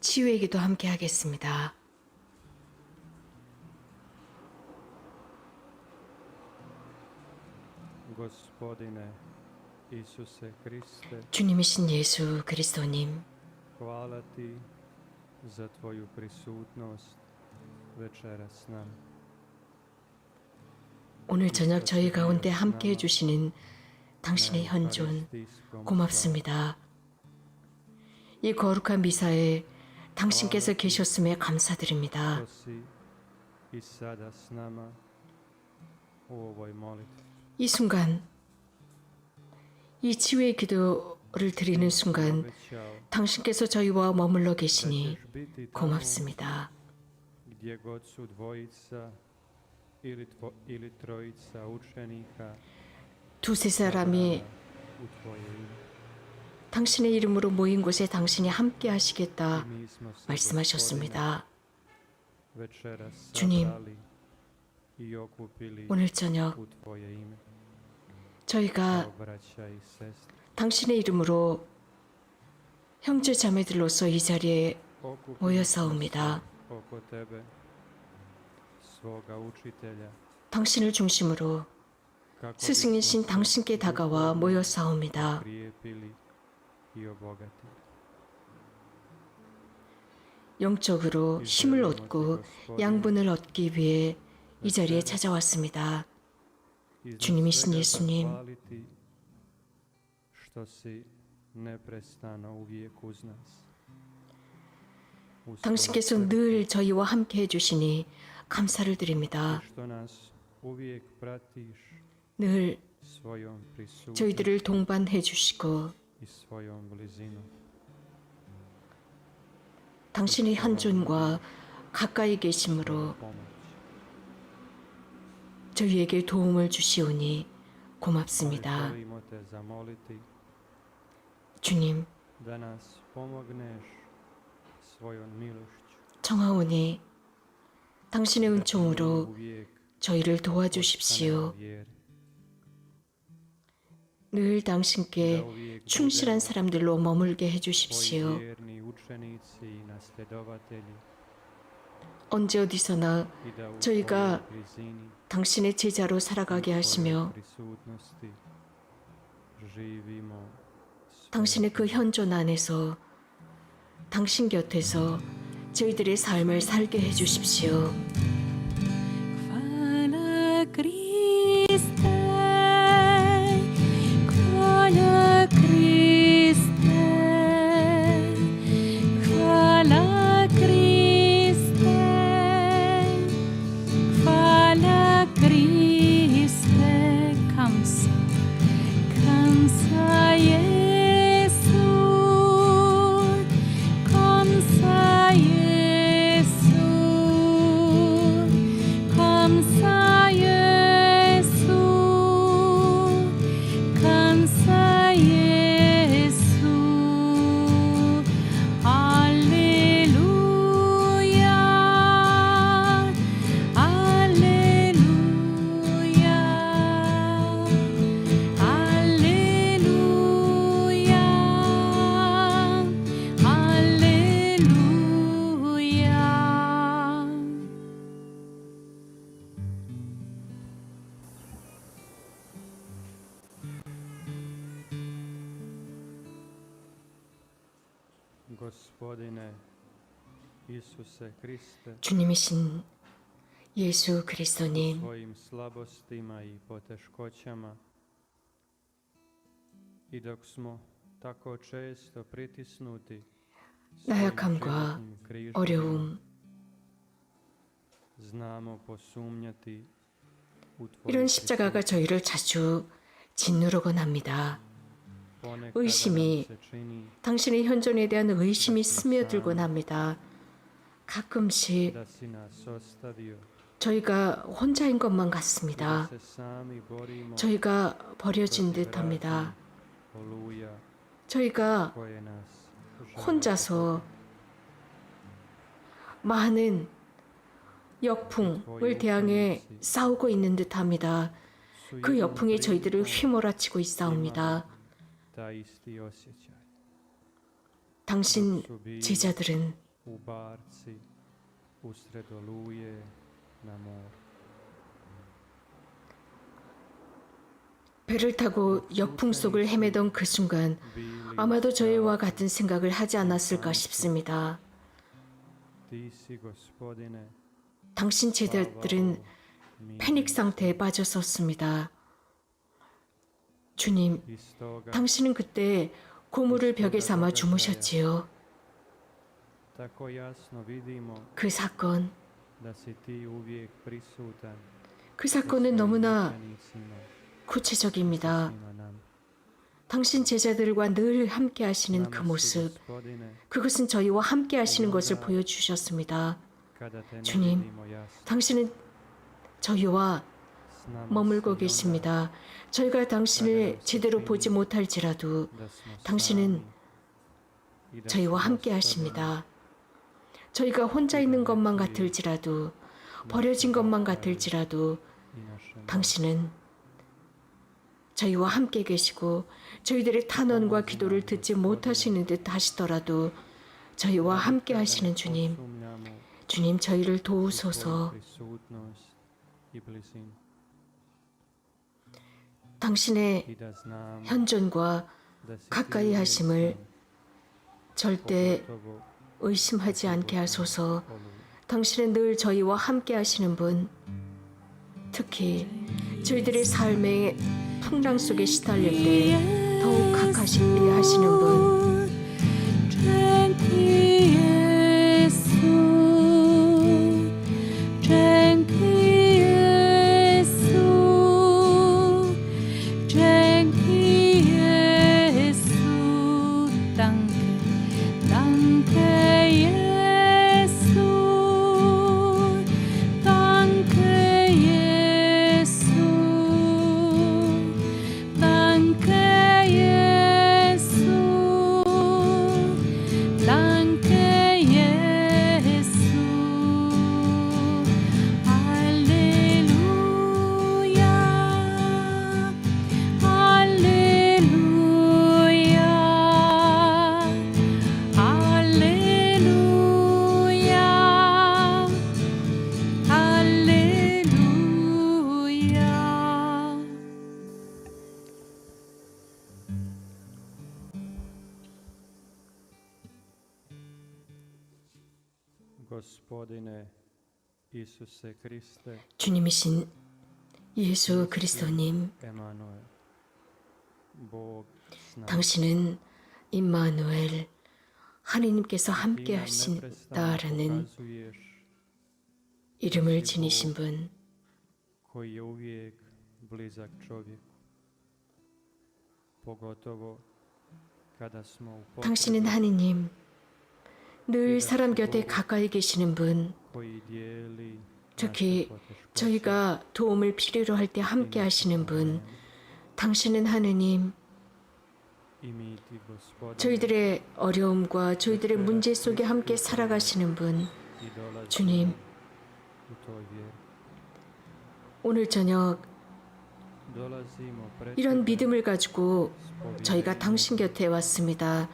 치유의 기도 함께 하겠습니다. 주님이신 예수 그리스도님. 오늘 저녁 저희 가운데 함께 해주시는 당신의 현존 고맙습니다. 이 거룩한 미사에 당신께서 계셨음에 감사드립니다. 이 순간, 이 치유의 기도를 드리는 순간, 당신께서 저희와 머물러 계시니 고맙습니다. 두세 사람이. 당신의 이름으로 모인 곳에 당신이 함께 하시겠다 말씀하셨습니다. 주님, 오늘 저녁. 저희가. 당신의 이름으로 형제 자매들로서 이 자리에 모여사옵니다. 당신을 중심으로 스승이신 당신께 다가와 i obogatili. 영적으로 힘을 얻고 양분을 얻기 위해 이 자리에 찾아왔습니다. 주님이신 예수님. 당신께서 늘 저희와 함께 해주시니 감사를 드립니다. 늘 저희들을 동반해 주시고. 당신의 현존과 가까이 계심으로. 저희에게 도움을 주시오니 고맙습니다. 주님. 청하오니 당신의 은총으로 저희를 도와주십시오. 늘 당신께 충실한 사람들로 머물게 해주십시오. 언제 어디서나 저희가 당신의 제자로 살아가게 하시며 당신의 그. 현존 안에서 당신 곁에서 저희들의 삶을 살게 해주십시오. 주님이신 예수 그리스도님, 나약함과 어려움, 이런 십자가가 저희를 자주 짓누르곤 합니다. 의심이 당신의 현존에 대한 의심이 스며들곤 합니다. 가끔씩 저희가 혼자인 것만 같습니다. 저희가 버려진 듯 합니다. 저희가 혼자서 많은 역풍을 대항해 싸우고 있는 듯 합니다. 그 역풍이 저희들을 휘몰아치고 있사옵니다. 당신 제자들은. 배를 타고 역풍 속을 헤매던 그 순간 아마도 저희와 같은 생각을 하지 않았을까 싶습니다. 당신 제자들은. 패닉 상태에 빠졌었습니다. 주님, 당신은 그때 고무를 벽에 삼아 주무셨지요. 그 사건, 그 사건은 너무나 구체적입니다. 당신 제자들과 늘 함께 하시는 그 모습, 그것은 저희와 함께 하시는 것을 보여주셨습니다. 주님, 당신은 저희와 머물고 계십니다. 저희가 당신을 제대로 보지 못할지라도 당신은 저희와 함께 하십니다. 저희가 혼자 있는 것만 같을지라도 버려진 것만 같을지라도 당신은 저희와 함께 계시고 저희들의 탄원과 기도를 듣지 못하시는 듯 하시더라도 저희와 함께 하시는 주님, 주님 저희를 도우소서. 당신의 현존과 가까이 하심을 절대 의심하지 않게 하소서. 당신은 늘 저희와 함께 하시는 분, 특히 저희들의 삶의 풍랑 속에 시달릴 때 더욱 가까이 하시는 분, 주님이신 예수 그리스도님, 당신은 임마누엘, 하느님께서 함께 하신다라는 이름을 지니신 분, 당신은 하느님, 늘 사람 곁에 가까이 계시는 분, 특히 저희가 도움을 필요로 할 때 함께 하시는 분. 당신은 하느님, 저희들의 어려움과 저희들의 문제 속에 함께 살아가시는 분, 주님. 오늘 저녁 이런 믿음을 가지고 저희가 당신 곁에 왔습니다.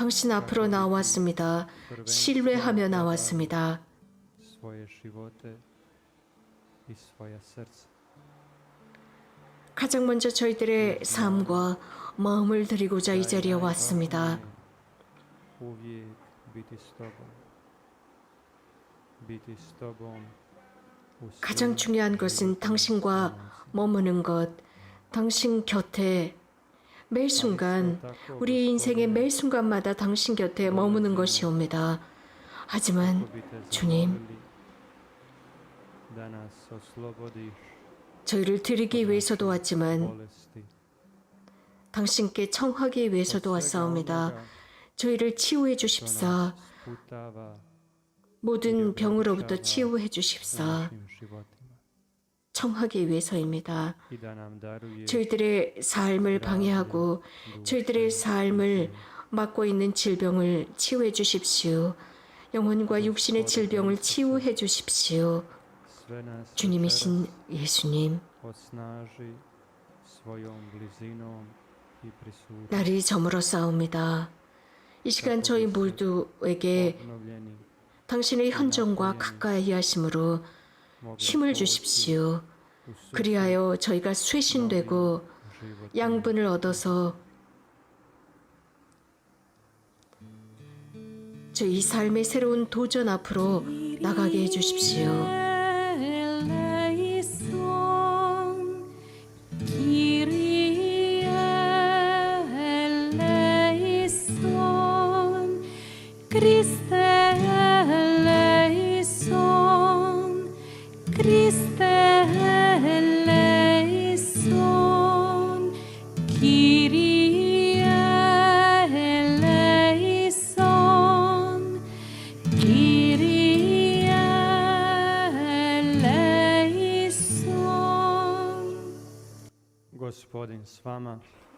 당신 앞으로 나왔습니다. 신뢰하며 나왔습니다. 가장 먼저 저희들의 삶과 마음을 드리고자 이 자리에 왔습니다. 가장 중요한 것은 당신과. 머무는 것, 당신 곁에 매 순간 우리 인생의 매 순간마다 당신 곁에 머무는 것이옵니다. 하지만 주님, 저희를 드리기 위해서도 왔지만. 당신께 청하기 위해서도 왔사옵니다. 저희를 치유해 주십사. 모든 병으로부터 치유해 주십사. 청하기 위해서입니다. 저희들의 삶을 방해하고 저희들의 삶을 맡고 있는 질병을 치유해 주십시오. 영혼과 육신의 질병을 치유해 주십시오. 주님이신 예수님, 날이 저물어 싸웁니다. 이 시간 저희 모두에게 당신의 현정과 가까이 하심으로 힘을 주십시오. 그리하여 저희가 쇄신되고 양분을 얻어서 저희 삶의 새로운 도전 앞으로 나가게 해주십시오.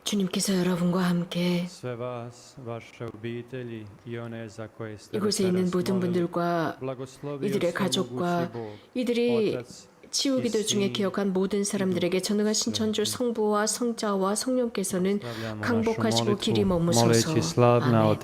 주님께서 여러분과 함께 이곳에 있는 모든. 분들과 이들의 가족과 이들이 치유기도 중에 기억한 모든 사람들에게 전능하신 천주 성부와 성자와 성령께서는 강복하시고 길이 머무소서. 아멘.